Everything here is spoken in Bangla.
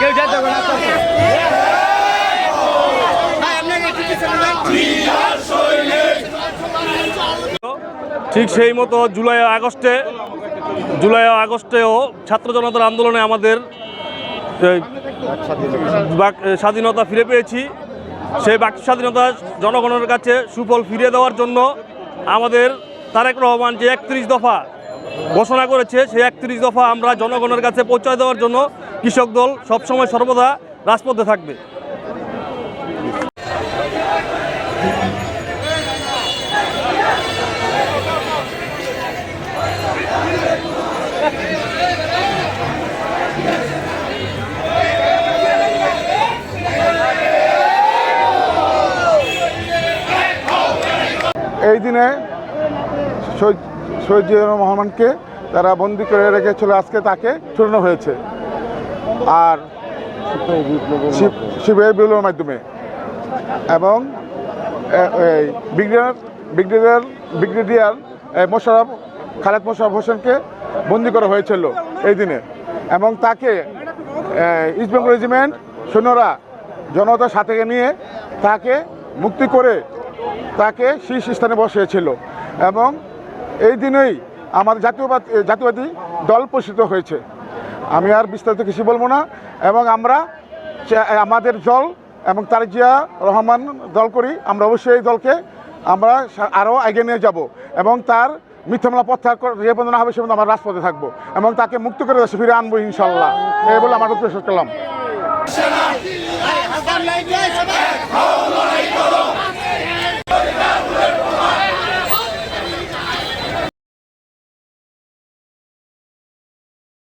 কেউ যেতে ঠিক সেই মতো জুলাই আগস্টে জুলাই আগস্টেও ছাত্র জনতার আন্দোলনে আমাদের স্বাধীনতা ফিরে পেয়েছি। সেই বাক স্বাধীনতা জনগণের কাছে সুফল ফিরিয়ে দেওয়ার জন্য আমাদের তারেক রহমান যে একত্রিশ দফা ঘোষণা করেছে সেই একত্রিশ দফা আমরা জনগণের কাছে পৌঁছায় দেওয়ার জন্য কৃষক দল সবসময় সর্বদা রাজপথে থাকবে। এই দিনে শহীদ জিয়াউর রহমানকে তারা বন্দি করে রেখেছিল। আজকে তাকে ছুটানো হয়েছে। আর শিব- শিবের বিলের মাধ্যমে। এবং এই ব্রিগেডিয়ার ব্রিগেডিয়ার ব্রিগেডিয়ার এ, মোশাররফ খালেদ মোশাররফ হোসেনকে বন্দি করা হয়েছিল এই দিনে। এবং তাকে ইস্ট বেঙ্গল রেজিমেন্ট সৈন্যরা জনতার সাথে নিয়ে তাকে মুক্তি করে তাকে শীর্ষ স্থানে বসিয়েছিল। এবং এই দিনেই আমাদের জাতীয়বাদ জাতীয়বাদী দল প্রসিদ্ধ হয়েছে। আমি আর বিস্তারিত কিছু বলব না, এবং আমরা আমাদের দল এবং তার জিয়া রহমান দল করি, আমরা অবশ্যই এই দলকে আমরা আরও এগিয়ে নিয়ে যাব, এবং তার মিথ্যামলা প্রত্যাহার করে, যে পর্যন্ত না হবে সে আমরা রাজপথে থাকব, এবং তাকে মুক্ত করে দেশে ফিরে আনব ইনশাল্লাহ। এই বলে আমার শেষ করলাম